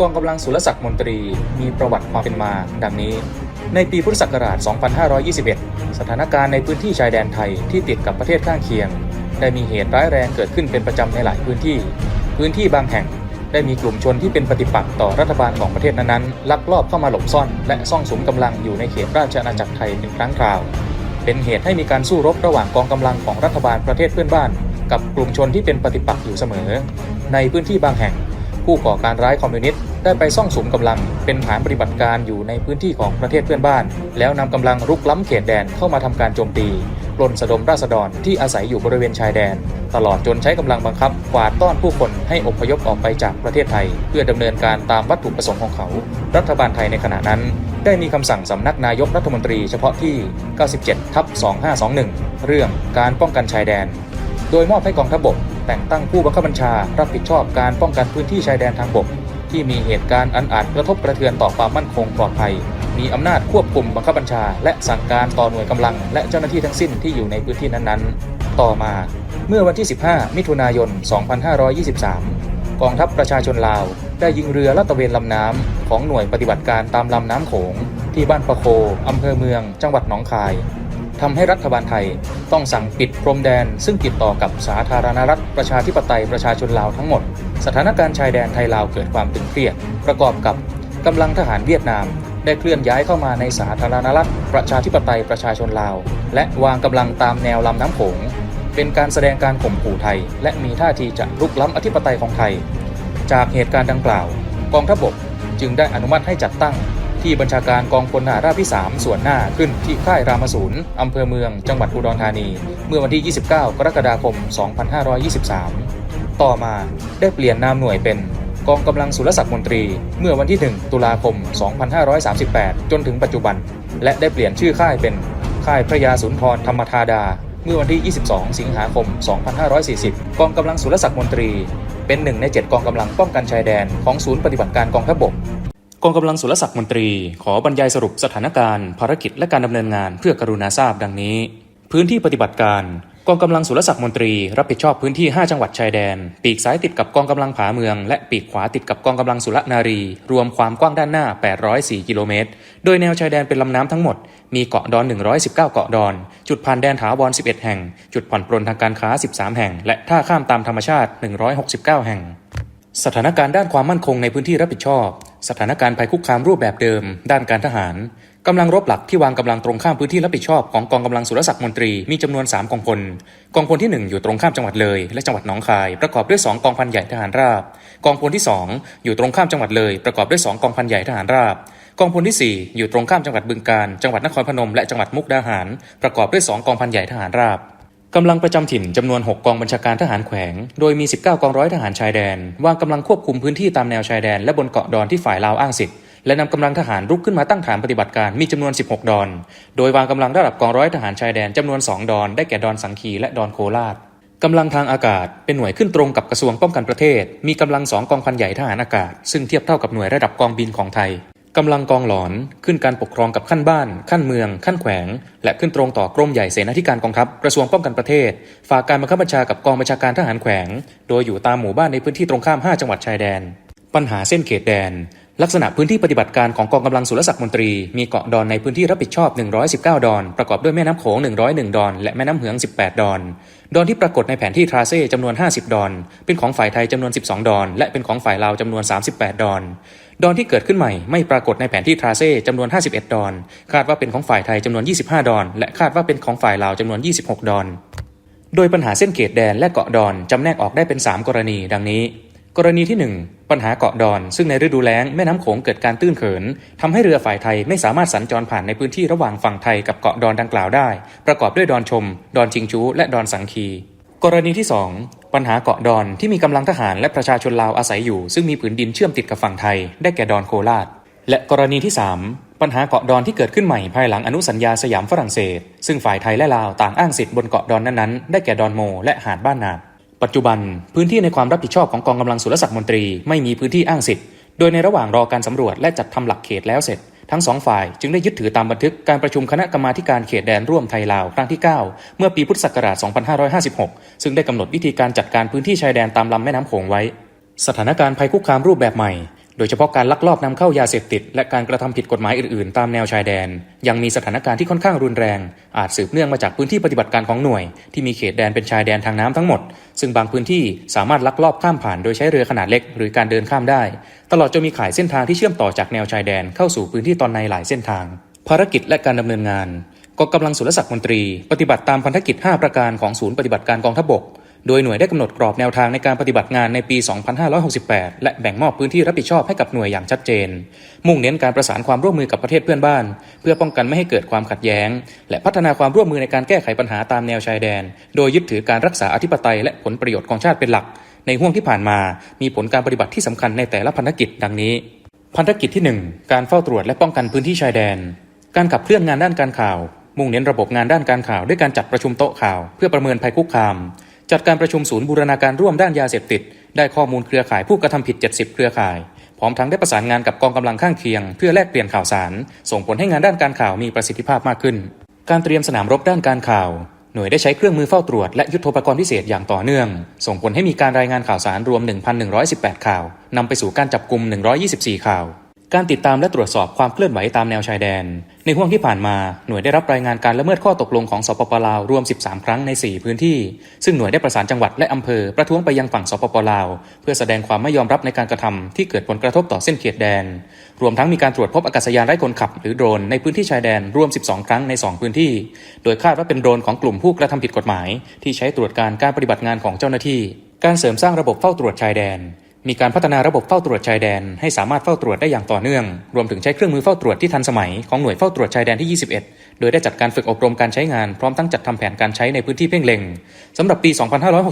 กองกำลังสุรศักดิ์มนตรีมีประวัติความเป็นมา ดังนี้ ในปีพุทธศักราช 2521 สถานการณ์ในพื้นที่ชายแดนไทยที่ติดกับประเทศข้างเคียง ได้มีเหตุร้ายแรงเกิดขึ้นเป็นประจำในหลายพื้นที่ พื้นที่บางแห่งได้มีกลุ่มชนที่เป็นปฏิปักษ์ต่อรัฐบาลของประเทศนั้นๆ ลักลอบเข้ามาหลบซ่อน และซ่องสุมกำลังอยู่ในเขตราชอาณาจักรไทยเป็นครั้งคราว เป็นเหตุให้มีการสู้รบระหว่างกองกำลังของรัฐบาลประเทศเพื่อนบ้าน กับกลุ่มชนที่เป็นปฏิปักษ์อยู่เสมอ ในพื้นที่บางแห่ง ผู้ก่อการร้ายคอมมิวนิสต์ได้ไปซ่องสุมกำลัง เป็นฐานปฏิบัติการอยู่ในพื้นที่ของประเทศเพื่อนบ้าน แล้วนำกำลังรุกล้ำเขตแดนเข้ามาทำการโจมตีปล้นสะดมราษฎรที่อาศัยอยู่บริเวณชายแดน ตลอดจนใช้กำลังบังคับกวาดต้อนผู้คนให้อพยพออกไปจากประเทศไทย เพื่อดำเนินการตามวัตถุประสงค์ของเขา รัฐบาลไทยในขณะนั้น ได้มีคำสั่งสำนักนายกรัฐมนตรีเฉพาะที่ 97ทับ2521 เรื่องการป้องกันชายแดน โดยมอบให้กองทัพบก แต่งตั้งผู้บังคับบัญชา รับผิดชอบการป้องกันพื้นที่ชายแดนทางบก ที่มีเหตุการณ์อันอาจกระทบกระเทือนต่อความมั่นคงปลอดภัย มีอำนาจควบคุมบังคับบัญชา และสั่งการต่อหน่วยกำลัง และเจ้าหน้าที่ทั้งสิ้นที่อยู่ในพื้นที่นั้นๆ ต่อมา เมื่อวันที่ 15 มิถุนายน 2523 กองทัพประชาชนลาว ได้ยิงเรือลาดตระเวนลำน้ำของหน่วยปฏิบัติการตามลำน้ำโขง ที่บ้านประโคอำเภอเมือง จังหวัดหนองคาย ทำให้รัฐบาลไทยต้องสั่งปิดพรมแดน ซึ่งติดต่อกับสาธารณรัฐประชาธิปไตยประชาชนลาวทั้งหมด สถานการณ์ชายแดนไทยลาวเกิดความตึงเครียด ประกอบกับกำลังทหารเวียดนาม ได้เคลื่อนย้ายเข้ามาในสาธารณรัฐประชาธิปไตยประชาชนลาว และวางกำลังตามแนวลำน้ำโขงเป็นการแสดงการข่มขู่ไทย และมีท่าทีจะรุกล้ำอธิปไตยของไทย จากเหตุการณ์ดังกล่าว กองทัพบกจึงได้อนุมัติให้จัดตั้ง ที่บัญชาการกองพลทหารราบที่ 3 ส่วนหน้าขึ้นที่ค่ายรามศูนย์อำเภอเมือง จังหวัดอุดรธานี เมื่อวันที่ 29 กรกฎาคม 2523 ต่อมาได้เปลี่ยนนามหน่วยเป็นกองกำลังสุรศักดิ์มนตรี เมื่อวันที่ 1 ตุลาคม 2538 จนถึงปัจจุบัน และได้เปลี่ยนชื่อค่ายเป็น ค่ายพระยาสุนทรธรรมธาดา เมื่อวันที่ 22 สิงหาคม 2540 กองกำลังสุรศักดิ์มนตรี เป็นหนึ่งใน 7 กองกำลังป้องกันชายแดนของศูนย์ปฏิบัติการกองทัพบก กองกำลังสุรศักดิ์มนตรี ขอบรรยายสรุปสถานการณ์ ภารกิจและการดำเนินงานเพื่อกรุณาทราบดังนี้ พื้นที่ปฏิบัติการกองกำลังสุรศักดิ์มนตรี รับผิดชอบพื้นที่ 5 จังหวัดชายแดน ปีกซ้ายติดกับกองกำลังผาเมือง และปีกขวาติดกับกองกำลังสุรนารี รวมความกว้างด้านหน้า 804 กิโลเมตร โดยแนวชายแดนเป็นลำน้ำทั้งหมด มีเกาะดอน 119 เกาะดอน จุดผ่านแดนถาวร 11 แห่ง จุดผ่อนปรนทางการค้า 13 แห่ง และท่าข้ามตามธรรมชาติ 169 แห่ง สถานการณ์ด้านความมั่นคงในพื้นที่รับผิดชอบ สถานการณ์ภัยคุกคามรูปแบบเดิม ด้านการทหารกำลังรบหลักที่วางกำลังตรงข้ามพื้นที่รับผิดชอบของกองกำลังสุรศักดิ์มนตรีมีจำนวน 3 กองพล กองพลที่ 1 อยู่ตรงข้ามจังหวัดเลย และจังหวัดหนองคาย ประกอบด้วย 2 กองพันใหญ่ทหารราบ กองพลที่ 2 อยู่ตรงข้ามจังหวัดเลย ประกอบด้วย 2 กองพันใหญ่ทหารราบ กองพลที่ 4 อยู่ตรงข้ามจังหวัดบึงกาฬจังหวัดนครพนมและจังหวัดมุกดาหาร ประกอบด้วย 2 กองพันใหญ่ทหารราบ กำลังประจำถิ่นจำนวน 6 กองบัญชาการทหารแขวง โดยมี 19 กองร้อยทหารชายแดน วางกำลังควบคุมพื้นที่ตามแนวชายแดนและบนเกาะดอนที่ฝ่ายลาวอ้างสิทธิ์และนำกำลังทหารรุกขึ้นมาตั้งฐานปฏิบัติการมีจำนวน 16 ดอน โดยวางกำลังระดับกองร้อยทหารชายแดนจำนวน 2 ดอน ได้แก่ดอนสังคีและดอนโคราชกำลังทางอากาศเป็นหน่วยขึ้นตรงกับกระทรวงป้องกันประเทศ มีกำลังสองกองพันใหญ่ทหารอากาศ ซึ่งเทียบเท่ากับหน่วยระดับกองบินของไทย กำลังกองหลอนขึ้นการปกครองกับขั้นบ้าน ขั้นเมือง ขั้นแขวง และขึ้นตรงต่อกรมใหญ่เสนาธิการกองทัพกระทรวงป้องกันประเทศ ฝากการบังคับบัญชากับกองบัญชาการทหารแขวง โดยอยู่ตามหมู่บ้านในพื้นที่ตรงข้าม 5 จังหวัดชายแดน ปัญหาเส้นเขตแดน ลักษณะพื้นที่ปฏิบัติการของกองกำลังสุรศักดิ์มนตรี มีเกาะดอนในพื้นที่รับผิดชอบ 119 ดอน ประกอบด้วยแม่น้ำโขง 101 ดอน และแม่น้ำเหือง 18 ดอน ดอนที่ปรากฏในแผนที่ทราเซ่จำนวน 50 ดอน เป็นของฝ่ายไทยจำนวน 12 ดอน และเป็นของฝ่ายลาวจำนวน 38 ดอน ดอนที่เกิดขึ้นใหม่ไม่ปรากฏในแผนที่ทราเซ่จำนวน 51 ดอน คาดว่าเป็นของฝ่ายไทยจำนวน 25 ดอน และคาดว่าเป็นของฝ่ายลาวจำนวน 26 ดอน โดยปัญหาเส้นเขตแดนและเกาะดอนจำแนกออกได้เป็น 3 กรณีดังนี้ กรณีที่ 1 ปัญหาเกาะดอน ซึ่งในฤดูแล้งแม่น้ำโขงเกิดการตื้นเขินทำให้เรือฝ่ายไทยไม่สามารถสัญจรผ่านในพื้นที่ระหว่างฝั่งไทยกับเกาะดอนดังกล่าวได้ ประกอบด้วยดอนชม ดอนจิงจูและดอนสังคี กรณีที่ 2 ปัญหาเกาะดอนที่มีกำลังทหารและประชาชนลาวอาศัยอยู่ ซึ่งมีผืนดินเชื่อมติดกับฝั่งไทย ได้แก่ดอนโคราช และกรณีที่ 3 ปัญหาเกาะดอนที่เกิดขึ้นใหม่ภายหลังอนุสัญญาสยามฝรั่งเศส ซึ่งฝ่ายไทยและลาวต่างอ้างสิทธิ์บนเกาะดอนนั้นๆ ได้แก่ดอนโม และหาดบ้านนาปัจจุบันพื้นที่ในความรับผิดชอบของกองกำลังสุรศักดิ์มนตรีไม่มีพื้นที่อ้างสิทธิ์ โดยในระหว่างรอการสำรวจและจัดทำหลักเขตแล้วเสร็จ ทั้งสองฝ่ายจึงได้ยึดถือตามบันทึกการประชุมคณะกรรมาการเขตแดนร่วมไทยลาวครั้งที่ 9 เมื่อปีพุทธศักราช 2556 ซึ่งได้กำหนดวิธีการจัดการพื้นที่ชายแดนตามลำแม่น้ำโขงไว้ สถานการณ์ภัยคุกคามรูปแบบใหม่ โดยเฉพาะการลักลอบนำเข้ายาเสพติด และการกระทำผิดกฎหมายอื่นๆ ตามแนวชายแดน ยังมีสถานการณ์ที่ค่อนข้างรุนแรง อาจสืบเนื่องมาจากพื้นที่ปฏิบัติการของหน่วย ที่มีเขตแดนเป็นชายแดนทางน้ำทั้งหมด ซึ่งบางพื้นที่สามารถลักลอบข้ามผ่านโดยใช้เรือขนาดเล็ก หรือการเดินข้ามได้ ตลอดจนมีข่ายเส้นทางที่เชื่อมต่อจากแนวชายแดนเข้าสู่พื้นที่ตอนในหลายเส้นทาง ภารกิจและการดำเนินงานกองกำลังสุรศักดิ์มนตรี ปฏิบัติตามพันธกิจ 5 ประการของศูนย์ปฏิบัติการกองทัพบก โดยหน่วยได้กำหนดกรอบแนวทางในการปฏิบัติงานในปี 2568 และแบ่งมอบพื้นที่รับผิดชอบให้กับหน่วยอย่างชัดเจน มุ่งเน้นการประสานความร่วมมือกับประเทศเพื่อนบ้าน เพื่อป้องกันไม่ให้เกิดความขัดแย้ง และพัฒนาความร่วมมือในการแก้ไขปัญหาตามแนวชายแดน โดยยึดถือการรักษาอธิปไตยและผลประโยชน์ของชาติเป็นหลัก ในห่วงที่ผ่านมามีผลการปฏิบัติที่สำคัญในแต่ละพันธกิจ ดังนี้ พันธกิจที่ 1 การเฝ้าตรวจและป้องกันพื้นที่ชายแดน การขับเคลื่อนงานด้านการข่าวมุ่งเน้นระบบงานด้านการข่าวด้วยการจัดประชุมโต๊ะข่าว เพื่อประเมินภัยคุกคาม จัดการประชุมศูนย์บูรณาการร่วมด้านยาเสพติด ได้ข้อมูลเครือข่ายผู้กระทำผิด 70 เครือข่าย พร้อมทั้งได้ประสานงานกับกองกำลังข้างเคียง เพื่อแลกเปลี่ยนข่าวสาร ส่งผลให้งานด้านการข่าวมีประสิทธิภาพมากขึ้น การเตรียมสนามรบด้านการข่าวหน่วยได้ใช้เครื่องมือเฝ้าตรวจและยุทโธปกรณ์พิเศษอย่างต่อเนื่อง ส่งผลให้มีการรายงานข่าวสารรวม 1,118 ข่าว นำไปสู่การจับกลุ่ม 124 ข่าว การติดตามและตรวจสอบความเคลื่อนไหวตามแนวชายแดน ในห่วงที่ผ่านมาหน่วยได้รับรายงานการละเมิดข้อตกลงของสปปลาวรวม 13 ครั้งใน 4 พื้นที่ ซึ่งหน่วยได้ประสานจังหวัดและอำเภอประท้วงไปยังฝั่งสปปลาว เพื่อแสดงความไม่ยอมรับในการกระทำที่เกิดผลกระทบต่อเส้นเขตแดน รวมทั้งมีการตรวจพบอากาศยานไร้คนขับ หรือโดรนในพื้นที่ชายแดนรวม 12 ครั้งใน 2 พื้นที่ โดยคาดว่าเป็นโดรนของกลุ่มผู้กระทำผิดกฎหมาย ที่ใช้ตรวจการการปฏิบัติงานของเจ้าหน้าที่ การเสริมสร้างระบบเฝ้าตรวจชายแดน มีการพัฒนาระบบเฝ้าตรวจชายแดน ให้สามารถเฝ้าตรวจได้อย่างต่อเนื่อง รวมถึงใช้เครื่องมือเฝ้าตรวจที่ทันสมัยของหน่วยเฝ้าตรวจชายแดนที่ 21 โดยได้จัดการฝึกอบรมการใช้งานพร้อมทั้งจัดทำแผนการใช้ในพื้นที่เพ่งเล็งสำหรับปี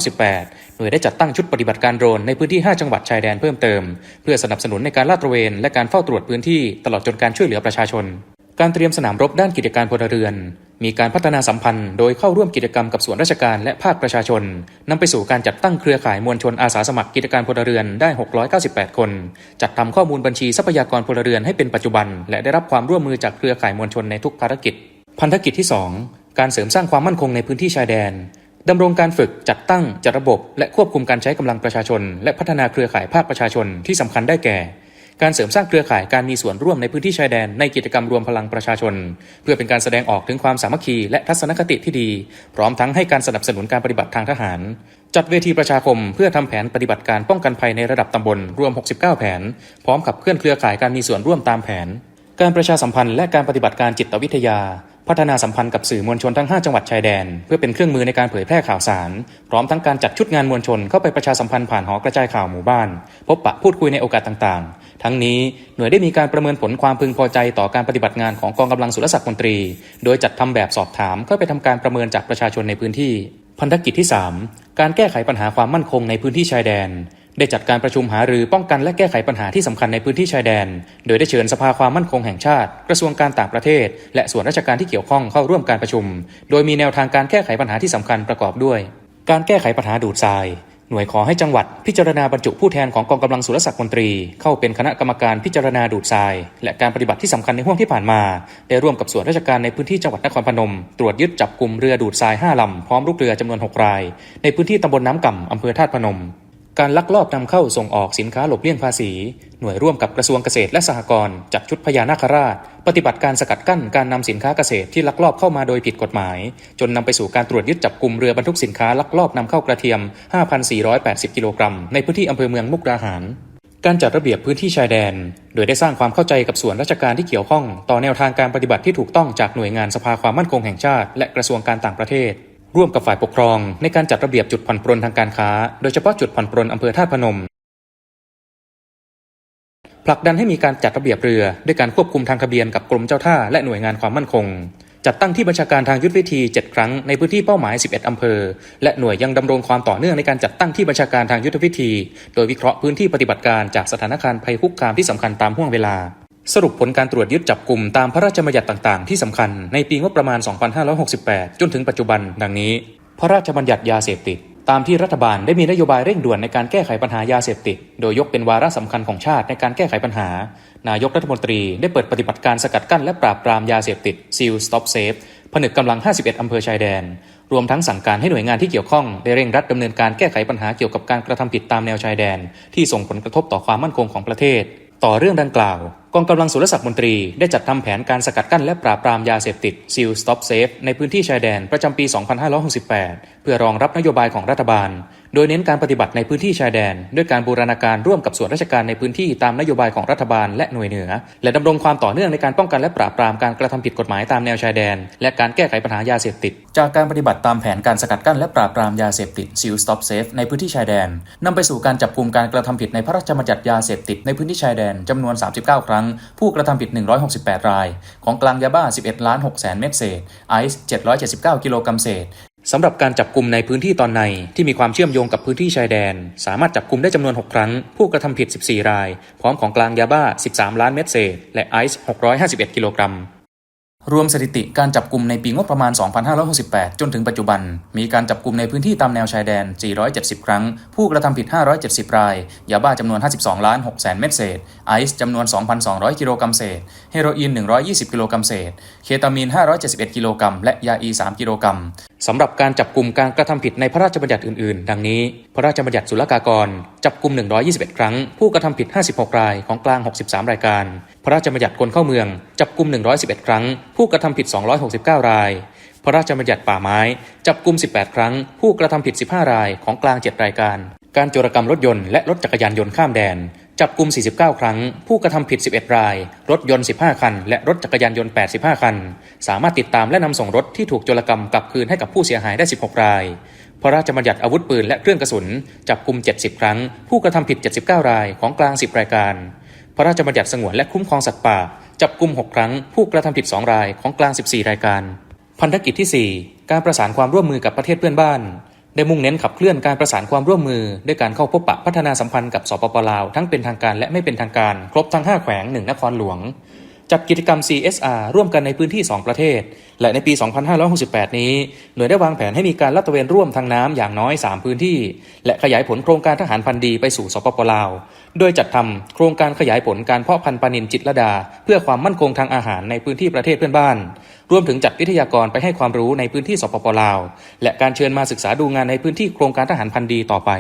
2568 หน่วยได้จัดตั้งชุดปฏิบัติการโดรนในพื้นที่ 5 จังหวัดชายแดนเพิ่มเติม เพื่อสนับสนุนในการลาดตระเวนและการเฝ้าตรวจพื้นที่ตลอดจนการช่วยเหลือประชาชน การเตรียมสนามรบด้านกิจการพลเรือน มีการพัฒนาสัมพันธ์โดยเข้าร่วมกิจกรรมกับส่วนราชการและภาคประชาชนนำไปสู่การจัดตั้งเครือข่ายมวลชนอาสาสมัครกิจการพลเรือนได้ 698 คน จัดทำข้อมูลบัญชีทรัพยากรพลเรือนให้เป็นปัจจุบัน และได้รับความร่วมมือจากเครือข่ายมวลชนในทุกภารกิจ พันธกิจที่ 2 การเสริมสร้างความมั่นคงในพื้นที่ชายแดนดำรงการฝึกจัดตั้งจัดระบบ และควบคุมการใช้กำลังประชาชน และพัฒนาเครือข่ายภาคประชาชนที่สำคัญได้แก่ การเสริมสร้างเครือข่ายการมีส่วนร่วมในพื้นที่ชายแดนในกิจกรรมรวมพลังประชาชน เพื่อเป็นการแสดงออกถึงความสามัคคีและทัศนคติที่ดี พร้อมทั้งให้การสนับสนุนการปฏิบัติทางทหาร จัดเวทีประชาคมเพื่อทำแผนปฏิบัติการป้องกันภัยในระดับตำบลรวม 69 แผน พร้อมขับเคลื่อนเครือข่ายการมีส่วนร่วมตามแผน การประชาสัมพันธ์และการปฏิบัติการจิตวิทยา พัฒนาสัมพันธ์กับสื่อมวลชนทั้ง 5 จังหวัดชายแดน เพื่อเป็นเครื่องมือในการเผยแพร่ข่าวสาร พร้อมทั้งการจัดชุดงานมวลชนเข้าไปประชาสัมพันธ์ผ่านหอกระจายข่าวหมู่บ้าน พบปะพูดคุยในโอกาสต่างๆ ทั้งนี้หน่วยได้มีการประเมินผลความพึงพอใจต่อการปฏิบัติงานของกองกำลังสุรศักดิ์มนตรี โดยจัดทำแบบสอบถามเข้าไปทำการประเมินจากประชาชนในพื้นที่ พันธกิจที่ 3 การแก้ไขปัญหาความมั่นคงในพื้นที่ชายแดน ได้จัดการประชุมหารือป้องกันและแก้ไขปัญหาที่สำคัญในพื้นที่ชายแดน โดยได้เชิญสภาความมั่นคงแห่งชาติ กระทรวงการต่างประเทศ และส่วนราชการที่เกี่ยวข้องเข้าร่วมการประชุม โดยมีแนวทางการแก้ไขปัญหาที่สำคัญประกอบด้วย การแก้ไขปัญหาดูดทราย หน่วยขอให้จังหวัดพิจารณาบรรจุผู้แทนของกองกำลังสุรศักดิ์มนตรี เข้าเป็นคณะกรรมการพิจารณาดูดทราย และการปฏิบัติที่สำคัญในห่วงที่ผ่านมา ได้ร่วมกับส่วนราชการในพื้นที่จังหวัดนครพนม ตรวจยึดจับกลุ่มเรือดูดทราย5ลำพร้อมลูกเรือจำนวน6ราย ในพื้นที่ตำบลน้ำก่ำอำเภอธาตุพนม การลักลอบนำเข้าส่งออกสินค้าหลบเลี่ยงภาษี หน่วยร่วมกับกระทรวงเกษตรและสหกรณ์จัดชุดพญานาคราช ปฏิบัติการสกัดกั้นการนำสินค้าเกษตรที่ลักลอบเข้ามาโดยผิดกฎหมาย จนนำไปสู่การตรวจยึดจับกลุ่มเรือบรรทุกสินค้าลักลอบนำเข้ากระเทียม 5,480 กิโลกรัม ในพื้นที่อำเภอเมืองมุกดาหาร การจัดระเบียบพื้นที่ชายแดน โดยได้สร้างความเข้าใจกับส่วนราชการที่เกี่ยวข้อง ต่อแนวทางการปฏิบัติที่ถูกต้องจากหน่วยงานสภาความมั่นคงแห่งชาติ และกระทรวงการต่างประเทศ ร่วมกับฝ่ายปกครอง ในการจัดระเบียบจุดผ่อนปรนทางการค้า โดยเฉพาะจุดผ่อนปรนอำเภอท่าตุพนม ผลักดันให้มีการจัดระเบียบเรือ ด้วยการควบคุมทางทะเบียนกับกรมเจ้าท่าและหน่วยงานความมั่นคง จัดตั้งที่บัญชาการทางยุทธวิธี 7 ครั้งในพื้นที่เป้าหมาย 11 อำเภอ และหน่วยยังดำรงความต่อเนื่องในการจัดตั้งที่บัญชาการทางยุทธวิธี โดยวิเคราะห์พื้นที่ปฏิบัติการจากสถานการณ์ภัยคุกคามที่สำคัญตามห่วงเวลา สรุปผลการตรวจยึดจับกลุ่มตามพระราชบัญญัติต่างๆ ที่สำคัญในปีงบประมาณ 2568 จนถึงปัจจุบัน ดังนี้ พระราชบัญญัติยาเสพติด ตามที่รัฐบาลได้มีนโยบายเร่งด่วนในการแก้ไขปัญหายาเสพติด โดยยกเป็นวาระสำคัญของชาติในการแก้ไขปัญหา นายกรัฐมนตรีได้เปิดปฏิบัติการสกัดกั้นและปราบปรามยาเสพติด Seal Stop Safe ผนึกกำลัง 51 อำเภอชายแดน รวมทั้งสั่งการให้หน่วยงานที่เกี่ยวข้อง ได้เร่งรัดดำเนินการแก้ไขปัญหาเกี่ยวกับการกระทำผิดตามแนวชายแดน ที่ส่งผลกระทบต่อความมั่นคงของประเทศ ต่อเรื่องดังกล่าว กองกำลังสุรศักดิ์มนตรีได้จัดทำแผนการสกัดกั้นและปราบปรามยาเสพติดซิลสต็อปเซฟในพื้นที่ชายแดนประจำปี 2568 เพื่อรองรับนโยบายของรัฐบาล โดยเน้นการปฏิบัติในพื้นที่ชายแดน ด้วยการบูรณาการร่วมกับส่วนราชการในพื้นที่ตามนโยบายของรัฐบาลและหน่วยเหนือ และดำรงความต่อเนื่องในการป้องกันและปราบปรามการกระทำผิดกฎหมายตามแนวชายแดน และการแก้ไขปัญหายาเสพติด จากการปฏิบัติตามแผนการสกัดกั้นและปราบปรามยาเสพติด SEAL Stop Safe ในพื้นที่ชายแดนนำไปสู่การจับกลุ่มการกระทำผิดในพระราชบัญญัติยาเสพติดในพื้นที่ชายแดนจำนวน 39 ครั้ง ผู้กระทำผิด 168 ราย ของกลางยาบ้า 11ล้าน6แสนเม็ดเศษไอซ์779 กิโลกรัมเศษ สำหรับการจับกลุ่มในพื้นที่ตอนในที่มีความเชื่อมโยงกับพื้นที่ชายแดน สามารถจับกลุ่มได้จำนวน 6 ครั้ง ผู้กระทำผิด 14 ราย พร้อมของกลางยาบ้า 13 ล้านเม็ดเศษ และไอซ์ 651 กิโลกรัม รวมสถิติการจับกลุ่มในปีงบประมาณ 2568 จนถึงปัจจุบัน มีการจับกลุ่มในพื้นที่ตามแนวชายแดน 470 ครั้ง ผู้กระทำผิด 570 ราย ยาบ้าจำนวน 52 ล้าน 6 แสนเม็ดเศษไอซ์จำนวน 2,200 กิโลกรัมเศษ เฮโรอีน 120 กิโลกรัมเศษ เคตามีน 571 กิโลกรัม และยาอี 3 กิโลกรัมสำหรับการจับกลุ่มการกระทำผิดในพระราชบัญญัติอื่นๆ ดังนี้ พระราชบัญญัติศุลกากร จับกลุ่ม 121 ครั้ง ผู้กระทำผิด 56 ราย ของกลาง 63 รายการ พระราชบัญญัติคนเข้าเมือง จับกลุ่ม 111 ครั้ง ผู้กระทำผิด 269 ราย พระราชบัญญัติป่าไม้ จับกลุ่ม 18 ครั้ง ผู้กระทำผิด 15 ราย ของกลาง 7 รายการ การโจรกรรมรถยนต์และรถจักรยานยนต์ข้ามแดน จับกลุ่ม 49 ครั้ง ผู้กระทำผิด 11 ราย รถยนต์ 15 คัน และรถจักรยานยนต์ 85 คัน สามารถติดตามและนำส่งรถที่ถูกโจรกรรมกลับคืนให้กับผู้เสียหายได้ 16 ราย พระราชบัญญัติอาวุธปืนและเครื่องกระสุน จับกลุ่ม 70 ครั้ง ผู้กระทำผิด 79 ราย ของกลาง 10 รายการ พระราชบัญญัติสงวนและคุ้มครองสัตว์ป่า จับกลุ่ม 6 ครั้ง ผู้กระทำผิด 2 ราย ของกลาง 14 รายการ พันธกิจที่ 4 การประสานความร่วมมือกับประเทศเพื่อนบ้าน ได้มุ่งเน้นขับเคลื่อนการประสานความร่วมมือ ด้วยการเข้าพบปะพัฒนาสัมพันธ์กับสปปลาวทั้งเป็นทางการและไม่เป็นทางการ ครบทั้ง 5 แขวง 1 นครหลวง จัดกิจกรรม CSR ร่วมกันในพื้นที่ 2 ประเทศ และในปี 2568 นี้ หน่วยได้วางแผนให้มีการลาดตระเวนร่วมทางน้ำอย่างน้อย 3 พื้นที่ และขยายผลโครงการทหารพันธีไปสู่สปปลาว โดยจัดทำโครงการขยายผลการเพาะพันธุ์ปลานินจิตรดา เพื่อความมั่นคงทางอาหารในพื้นที่ประเทศเพื่อนบ้าน รวมถึงจัดวิทยากรไปให้ความรู้ในพื้นที่สปปลาว และการเชิญมาศึกษาดูงานในพื้นที่โครงการทหารพันธุ์ดีต่อไป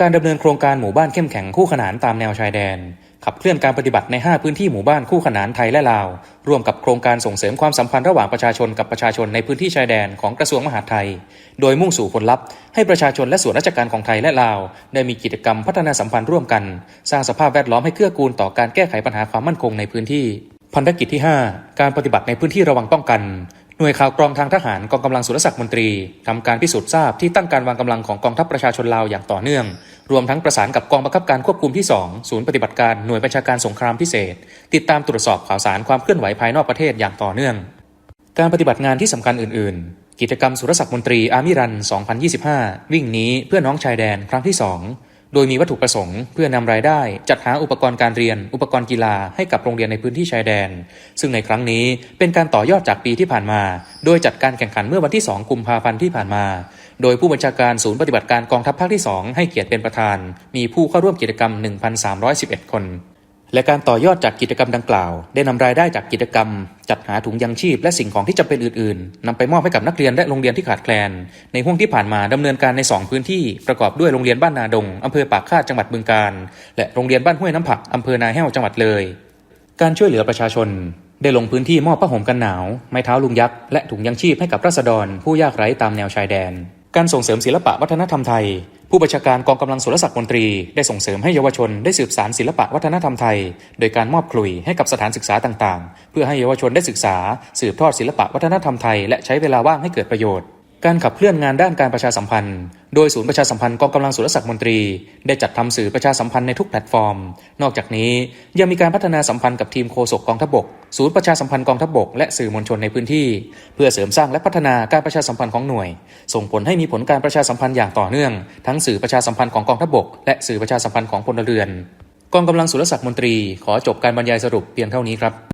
การดำเนินโครงการหมู่บ้านเข้มแข็งคู่ขนานตามแนวชายแดน ขับเคลื่อนการปฏิบัติใน 5 พื้นที่หมู่บ้านคู่ขนานไทยและลาว ร่วมกับโครงการส่งเสริมความสัมพันธ์ระหว่างประชาชนกับประชาชนในพื้นที่ชายแดนของกระทรวงมหาดไทย โดยมุ่งสู่ผลลัพธ์ให้ประชาชนและส่วนราชการของไทยและลาว ได้มีกิจกรรมพัฒนาสัมพันธ์ร่วมกัน สร้างสภาพแวดล้อมให้เกื้อกูลต่อการแก้ไขปัญหาความมั่นคงในพื้นที่พันธกิจที่ 5 การปฏิบัติในพื้นที่ระวังป้องกันหน่วยข่าวกรองทางทหารกองกำลังสุรศักดิ์มนตรีทำการพิสูจน์ทราบที่ตั้งการวางกำลังของกองทัพประชาชนลาวอย่างต่อเนื่อง รวมทั้งประสานกับกองบังคับการควบคุมที่ 2 ศูนย์ปฏิบัติการหน่วยบัญชาการสงครามพิเศษ ติดตามตรวจสอบข่าวสารความเคลื่อนไหวภายนอกประเทศอย่างต่อเนื่อง การปฏิบัติงานที่สำคัญอื่น ๆ กิจกรรมสุรศักดิ์มนตรีอามิรัน 2025 วิ่งนี้เพื่อน้องชายแดนครั้งที่ 2 โดยมีวัตถุประสงค์เพื่อนำรายได้ จัดหาอุปกรณ์การเรียน อุปกรณ์กีฬาให้กับโรงเรียนในพื้นที่ชายแดน ซึ่งในครั้งนี้เป็นการต่อยอดจากปีที่ผ่านมา โดยจัดการแข่งขันเมื่อวันที่ 2 กุมภาพันธ์ที่ผ่านมา โดยผู้บัญชาการศูนย์ปฏิบัติการกองทัพภาคที่ 2 ให้เกียรติเป็นประธาน มีผู้เข้าร่วมกิจกรรม 1,311 คน และการต่อยอดจากกิจกรรมดังกล่าว ได้นำรายได้จากกิจกรรม จัดหาถุงยังชีพและสิ่งของที่จำเป็นอื่นๆนำไปมอบให้กับนักเรียนและโรงเรียนที่ขาดแคลน ในห่วงที่ผ่านมาดำเนินการใน 2 พื้นที่ประกอบด้วยโรงเรียนบ้านนาดงอำเภอปากคาดจังหวัดบึงกาฬและโรงเรียนบ้านห้วยน้ำผักอำเภอนาแห้วจังหวัดเลย การช่วยเหลือประชาชนได้ลงพื้นที่มอบผ้าห่มกันหนาว ไม้เท้าลุงยักษ์ และถุงยังชีพให้กับราษฎรผู้ยากไร้ตามแนวชายแดน การส่งเสริมศิลปะวัฒนธรรมไทย ผู้บัญชาการกองกำลังสุรศักดิ์มนตรีได้ส่งเสริมให้เยาวชนได้สืบสารศิลปะวัฒนธรรมไทย โดยการมอบคลุยให้กับสถานศึกษาต่างๆ เพื่อให้เยาวชนได้ศึกษา สืบทอดศิลปะวัฒนธรรมไทย และใช้เวลาว่างให้เกิดประโยชน์การขับเคลื่อนงานด้านการประชาสัมพันธ์ โดยศูนย์ประชาสัมพันธ์กองกำลังสุรศักดิ์มนตรี ได้จัดทำสื่อประชาสัมพันธ์ในทุกแพลตฟอร์ม นอกจากนี้ยังมีการพัฒนาสัมพันธ์กับทีมโฆษกกองทัพบก ศูนย์ประชาสัมพันธ์กองทัพบกและสื่อมวลชนในพื้นที่ เพื่อเสริมสร้างและพัฒนาการประชาสัมพันธ์ของหน่วย ส่งผลให้มีผลการประชาสัมพันธ์อย่างต่อเนื่อง ทั้งสื่อประชาสัมพันธ์ของกองทัพบกและสื่อประชาสัมพันธ์ของพลเรือน กองกำลังสุรศักดิ์มนตรี ขอจบการบรรยายสรุปเพียงเท่านี้ครับ